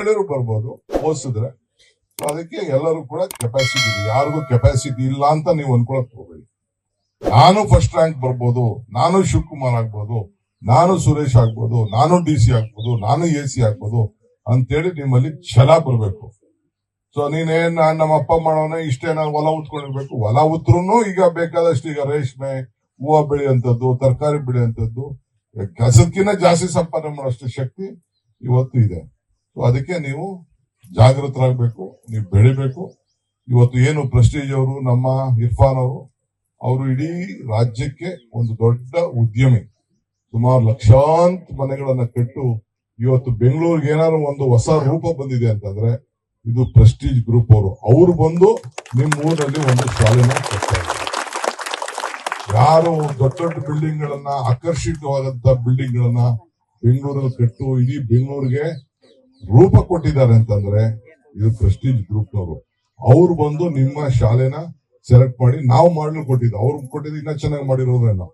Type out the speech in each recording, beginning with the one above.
ಬರ್ಬೋದು, ಓದಿಸಿದ್ರೆ. ಅದಕ್ಕೆ ಎಲ್ಲರೂ ಕೂಡ ಕೆಪಾಸಿಟಿ ಇದೆ. ಯಾರಿಗೂ ಕೆಪಾಸಿಟಿ ಇಲ್ಲ ಅಂತ ನೀವು ಅನ್ಕೊಳಕ್ ಹೋಗ್ಬೇಡಿ. ನಾನು ಫಸ್ಟ್ ರ್ಯಾಂಕ್ ಬರ್ಬೋದು, ನಾನು ಶಿವಕುಮಾರ್ ಆಗ್ಬೋದು, ನಾನು ಸುರೇಶ್ ಆಗ್ಬೋದು, ನಾನು ಡಿ ಸಿ ಆಗ್ಬೋದು, ನಾನು ಎ ಸಿ ಆಗ್ಬೋದು ಅಂತೇಳಿ ನಿಮ್ಮಲ್ಲಿ ಛಲ ಬರಬೇಕು. ಸೊ ನೀನೇನ್ ನಾನ್ ನಮ್ಮ ಅಪ್ಪ ಮಾಡೋಣ ಇಷ್ಟೇ ನಾನು ಹೊಲ ಉತ್ಕೊಂಡಿರ್ಬೇಕು. ಹೊಲ ಉತ್ರು ಈಗ ಬೇಕಾದಷ್ಟು ಈಗ ರೇಷ್ಮೆ, ಹೂವು ಬೆಳೆಯುವಂಥದ್ದು, ತರಕಾರಿ ಬೆಳೆಯುವಂಥದ್ದು ಕೆಲಸಕ್ಕಿಂತ ಜಾಸ್ತಿ ಸಂಪಾದನೆ ಮಾಡೋಷ್ಟು ಶಕ್ತಿ ಇವತ್ತು ಇದೆ. ಅದಕ್ಕೆ ನೀವು ಜಾಗೃತರಾಗಬೇಕು, ನೀವು ಬೆಳಿಬೇಕು. ಇವತ್ತು ಏನು ಪ್ರೆಸ್ಟೀಜ್ ಅವರು, ನಮ್ಮ ಇರ್ಫಾನ್ ಅವರು ಅವರು ಇಡೀ ರಾಜ್ಯಕ್ಕೆ ಒಂದು ದೊಡ್ಡ ಉದ್ಯಮಿ. ಸುಮಾರು ಲಕ್ಷಾಂತರ ಮನೆಗಳನ್ನ ಕಟ್ಟು ಇವತ್ತು ಬೆಂಗಳೂರಿಗೆ ಏನಾದ್ರು ಒಂದು ಹೊಸ ರೂಪ ಬಂದಿದೆ ಅಂತಂದ್ರೆ, ಇದು ಪ್ರೆಸ್ಟೀಜ್ ಗ್ರೂಪ್ ಅವರು. ಅವ್ರು ಬಂದು ನಿಮ್ಮ ಊರಲ್ಲಿ ಒಂದು ಶಾಲೆನ ಯಾರು ದೊಡ್ಡ ದೊಡ್ಡ ಬಿಲ್ಡಿಂಗ್ ಗಳನ್ನ, ಆಕರ್ಷಿತವಾದಂತ ಬಿಲ್ಡಿಂಗ್ ಗಳನ್ನ ಬೆಂಗಳೂರಲ್ಲಿ ಕಟ್ಟು, ಇಡೀ ಬೆಂಗಳೂರಿಗೆ ರೂಪ ಕೊಟ್ಟಿದ್ದಾರೆ ಅಂತಂದ್ರೆ ಇದು ಪ್ರೆಸ್ಟೀಜ್ ಗ್ರೂಪ್ ನವರು. ಅವ್ರು ಬಂದು ನಿಮ್ಮ ಶಾಲೆನ ಸೆಲೆಕ್ಟ್ ಮಾಡಿ ನಾವು ಮಾಡಲು ಕೊಟ್ಟಿದ್ದು. ಅವ್ರು ಕೊಟ್ಟಿದ್ದು ಇನ್ನ ಚೆನ್ನಾಗಿ ಮಾಡಿರೋದ್ರೇನೋ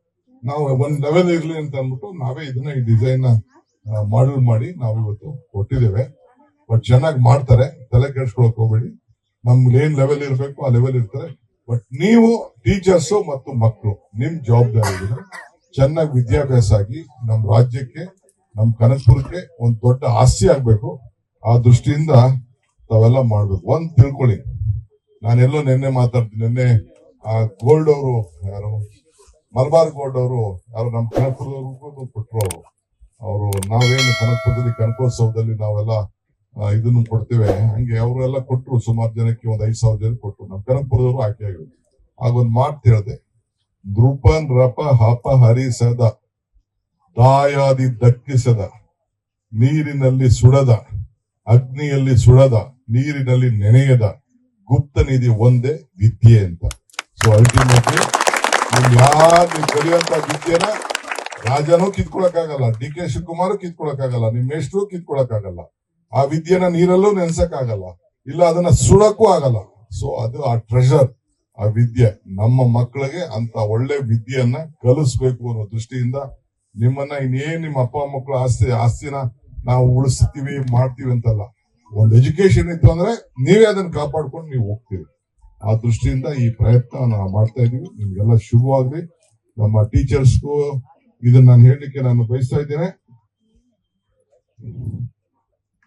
ನಾವು ಒಂದ್ ಲೆವೆಲ್ ಇರ್ಲಿ ಅಂತ ಅಂದ್ಬಿಟ್ಟು ನಾವೇ ಇದನ್ನ ಈ ಡಿಸೈನ್ ಮಾಡಲ್ ಮಾಡಿ ನಾವು ಇವತ್ತು ಕೊಟ್ಟಿದ್ದೇವೆ. ಬಟ್ ಚೆನ್ನಾಗಿ ಮಾಡ್ತಾರೆ. ತಲೆ ಕೆಡ್ಸ್ಕೊಳಕ್ ಹೋಗ್ಬೇಡಿ. ನಮ್ಗೆ ಏನ್ ಲೆವೆಲ್ ಇರ್ಬೇಕು ಆ ಲೆವೆಲ್ ಇರ್ತಾರೆ. ಬಟ್ ನೀವು ಟೀಚರ್ಸ್ ಮತ್ತು ಮಕ್ಕಳು ನಿಮ್ ಜವಾಬ್ದಾರಿ ಚೆನ್ನಾಗಿ ವಿದ್ಯಾಭ್ಯಾಸ ಆಗಿ ನಮ್ಮ ರಾಜ್ಯಕ್ಕೆ ನಮ್ಮ ಕನಕಪುರಕ್ಕೆ ಒಂದು ದೊಡ್ಡ ಆಸ್ತಿ ಆಗ್ಬೇಕು. ಆ ದೃಷ್ಟಿಯಿಂದ ತಾವೆಲ್ಲ ಮಾಡ್ಬೇಕು. ಒಂದ್ ತಿಳ್ಕೊಳ್ಳಿ. ನಾನೆಲ್ಲೋ ನಿನ್ನೆ ಮಾತಾಡ್ತೀನಿ ನಿನ್ನೆ ಆ ಗೋಲ್ಡ್ ಅವರು ಯಾರು, ಮಲಬಾರ್ ಗೋಲ್ಡ್ ಅವರು ಯಾರು ನಮ್ಮ ಕನಕಪುರದವ್ರಿಗೂ ಕೊಟ್ಟರು ಅವರು. ಅವರು, ನಾವೇನು ಕನಕಪುರದಲ್ಲಿ ಕನಕೋತ್ಸವದಲ್ಲಿ ನಾವೆಲ್ಲ ಇದನ್ನು ಕೊಡ್ತೇವೆ. ಹಂಗೆ ಅವರೆಲ್ಲ ಕೊಟ್ಟರು ಸುಮಾರು ಜನಕ್ಕೆ ಒಂದ್ ಐದ್ ಸಾವಿರ ಜನ ಕೊಟ್ಟರು ನಮ್ಮ ಕನಕಪುರದವರು ಆಯ್ಕೆ ಆಗ ಒಂದ್ ಮಾತು ಹೇಳ್ದೆ. ದೃಪನ್ ರಪ ಹಪ ಹರಿಸದ ದಾಯಾದಿ ದಕ್ಕಿಸದ ನೀರಿನಲ್ಲಿ ಸುಡದ, ಅಗ್ನಿಯಲ್ಲಿ ಸುಡದ, ನೀರಿನಲ್ಲಿ ನೆನೆಯದ ಗುಪ್ತ ನಿಧಿ ಒಂದೇ ವಿದ್ಯೆ ಅಂತ. ಸೊ ಅಲ್ಟಿಮೇಟ್ಲಿ ಯಾರು ನೀವು ಕಲಿಯುವಂತ ವಿದ್ಯೆನ ರಾಜನೂ ಕಿತ್ಕೊಳಕ್ಕಾಗಲ್ಲ, ಡಿ ಕೆ ಶಿವಕುಮಾರ್ ಕಿತ್ಕೊಳಕ್ಕಾಗಲ್ಲ ನಿಮ್ ಮೇಷ್ಟ್ರು ಆ ವಿದ್ಯೆನ ನೀರಲ್ಲೂ ನೆನ್ಸಕ್ಕಾಗಲ್ಲ, ಇಲ್ಲ ಅದನ್ನ ಸುಡಕ್ಕೂ ಆಗಲ್ಲ. ಸೊ ಅದು ಆ ಟ್ರೆಷರ್ ಆ ವಿದ್ಯೆ. ನಮ್ಮ ಮಕ್ಕಳಿಗೆ ಅಂತ ಒಳ್ಳೆ ವಿದ್ಯೆಯನ್ನ ಕಲಿಸ್ಬೇಕು ಅನ್ನೋ ದೃಷ್ಟಿಯಿಂದ ನಿಮ್ಮನ್ನ ಇನ್ನೇನ್ ನಿಮ್ಮ ಅಪ್ಪ ಮಕ್ಕಳು ಆಸ್ತಿ, ಆಸ್ತಿನ ನಾವು ಉಳಿಸ್ತೀವಿ, ಮಾಡ್ತೀವಿ ಅಂತಲ್ಲ. ಒಂದು ಎಜುಕೇಶನ್ ಇತ್ತು ಅಂದ್ರೆ ನೀವೇ ಅದನ್ನ ಕಾಪಾಡ್ಕೊಂಡು ನೀವು ಹೋಗ್ತೀರಿ. ಆ ದೃಷ್ಟಿಯಿಂದ ಈ ಪ್ರಯತ್ನ ನಾವು ಮಾಡ್ತಾ ಇದೀವಿ ನಿಮ್ಗೆಲ್ಲ ಶುಭವಾಗ್ಲಿ. ನಮ್ಮ ಟೀಚರ್ಸ್ಗೂ ಇದನ್ನ ನಾನು ಹೇಳಲಿಕ್ಕೆ ನಾನು ಬಯಸ್ತಾ ಇದ್ದೇನೆ.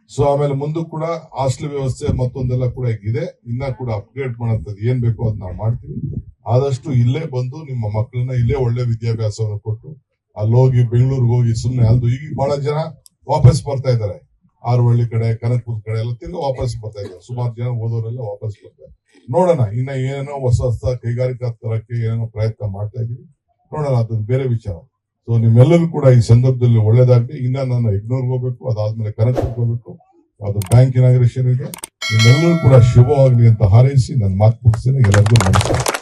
ಸೊ ಆಮೇಲೆ ಮುಂದೆ ಕೂಡ ಹಾಸ್ಟೆಲ್ ವ್ಯವಸ್ಥೆ ಮತ್ತೊಂದೆಲ್ಲ ಕೂಡ ಇದೆ. ಇನ್ನ ಕೂಡ ಅಪ್ಗ್ರೇಡ್ ಮಾಡೋಂಥದ್ದು ಏನ್ ಬೇಕೋ ಅದ್ ನಾವು ಮಾಡ್ತೀವಿ. ಆದಷ್ಟು ಇಲ್ಲೇ ಬಂದು ನಿಮ್ಮ ಮಕ್ಕಳನ್ನ ಇಲ್ಲೇ ಒಳ್ಳೆ ವಿದ್ಯಾಭ್ಯಾಸವನ್ನು ಕೊಟ್ಟು ಅಲ್ಲಿ ಹೋಗಿ ಬೆಂಗಳೂರಿಗೆ ಹೋಗಿ ಸುಮ್ಮನೆ ಅಲ್ದು ಈಗ ಬಹಳ ಜನ ವಾಪಸ್ ಬರ್ತಾ ಇದ್ದಾರೆ. ಆರುವಳ್ಳಿ ಕಡೆ, ಕನಕಪುರ ಕಡೆ ಎಲ್ಲ ತಿರ್ಗಿ ವಾಪಸ್ ಬರ್ತಾ ಇದ್ದಾರೆ. ಸುಮಾರು ಜನ ಓದೋರೆಲ್ಲ ವಾಪಸ್ ಬರ್ತಾರೆ ನೋಡೋಣ, ಇನ್ನ ಏನೇನೋ ಹೊಸ ಹೊಸ ಕೈಗಾರಿಕಾ ತರಕ್ಕೆ ಏನೇನೋ ಪ್ರಯತ್ನ ಮಾಡ್ತಾ ಇದೀವಿ. ನೋಡೋಣ ಅದು ಬೇರೆ ವಿಚಾರ. ಸೊ ನಿಮ್ಮೆಲ್ಲರೂ ಕೂಡ ಈ ಸಂದರ್ಭದಲ್ಲಿ ಒಳ್ಳೇದಾಗ್ಲಿ. ಇನ್ನ ನಾನು ಇಗ್ನೋರ್ಗೆ ಹೋಗ್ಬೇಕು, ಅದಾದ್ಮೇಲೆ ಕನಕಪುರ್ಗೆ ಹೋಗ್ಬೇಕು. ಅದು ಬ್ಯಾಂಕ್ ಇನಾಗ್ರೇಷನ್ ಇದೆ. ನಿಮ್ಮೆಲ್ಲರೂ ಕೂಡ ಶುಭವಾಗ್ಲಿ ಅಂತ ಹಾರೈಸಿ ನನ್ನ ಮಾತು ಮುಗಿಸ್ತೇನೆ. ಎಲ್ಲರಿಗೂ ನಮಸ್ಕಾರ.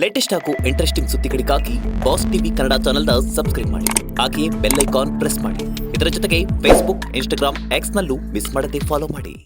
ಲೇಟೆಸ್ಟ್ ಹಾಗೂ ಇಂಟ್ರೆಸ್ಟಿಂಗ್ ಸುದ್ದಿಗಳಿಗಾಗಿ ಬಾಸ್ ಟಿವಿ ಕನ್ನಡ ಚಾನೆಲ್ನ ಸಬ್ಸ್ಕ್ರೈಬ್ ಮಾಡಿ. ಹಾಗೆಯೇ ಬೆಲ್ ಐಕಾನ್ ಪ್ರೆಸ್ ಮಾಡಿ. ಇದರ ಜೊತೆಗೆ ಫೇಸ್ಬುಕ್ ಇನ್ಸ್ಟಾಗ್ರಾಮ್ ಎಕ್ಸ್ನಲ್ಲೂ ಮಿಸ್ ಮಾಡದೆ ಫಾಲೋ ಮಾಡಿ.